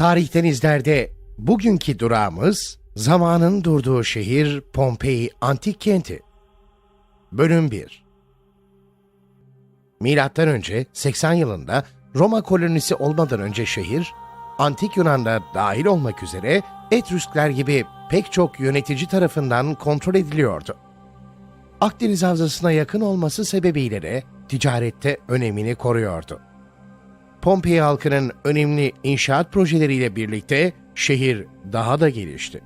Tarihten izlerde bugünkü durağımız zamanın durduğu şehir Pompei Antik Kenti. Bölüm 1 Milattan önce 80 yılında Roma kolonisi olmadan önce şehir, Antik Yunan'da dahil olmak üzere Etrüskler gibi pek çok yönetici tarafından kontrol ediliyordu. Akdeniz Havzası'na yakın olması sebebiyle de ticarette önemini koruyordu. Pompei halkının önemli inşaat projeleriyle birlikte şehir daha da gelişti.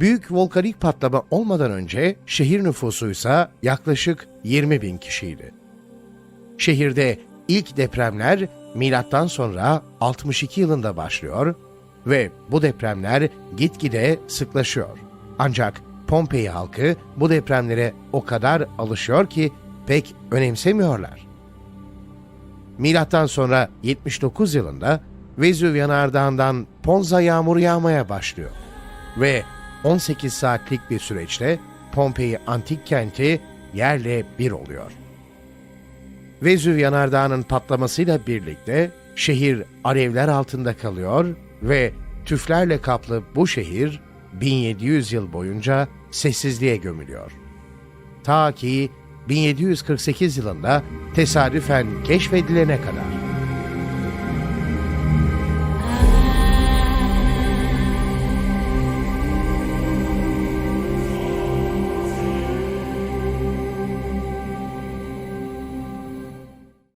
Büyük volkanik patlama olmadan önce şehir nüfusuysa yaklaşık 20 bin kişiydi. Şehirde ilk depremler milattan sonra 62 yılında başlıyor ve bu depremler gitgide sıklaşıyor. Ancak Pompei halkı bu depremlere o kadar alışıyor ki pek önemsemiyorlar. Milattan sonra 79 yılında Vezüv yanardağından Ponza yağmuru yağmaya başlıyor ve 18 saatlik bir süreçte Pompei antik kenti yerle bir oluyor. Vezüv yanardağının patlamasıyla birlikte şehir alevler altında kalıyor ve tüflerle kaplı bu şehir 1700 yıl boyunca sessizliğe gömülüyor. Ta ki 1748 yılında tesadüfen keşfedilene kadar.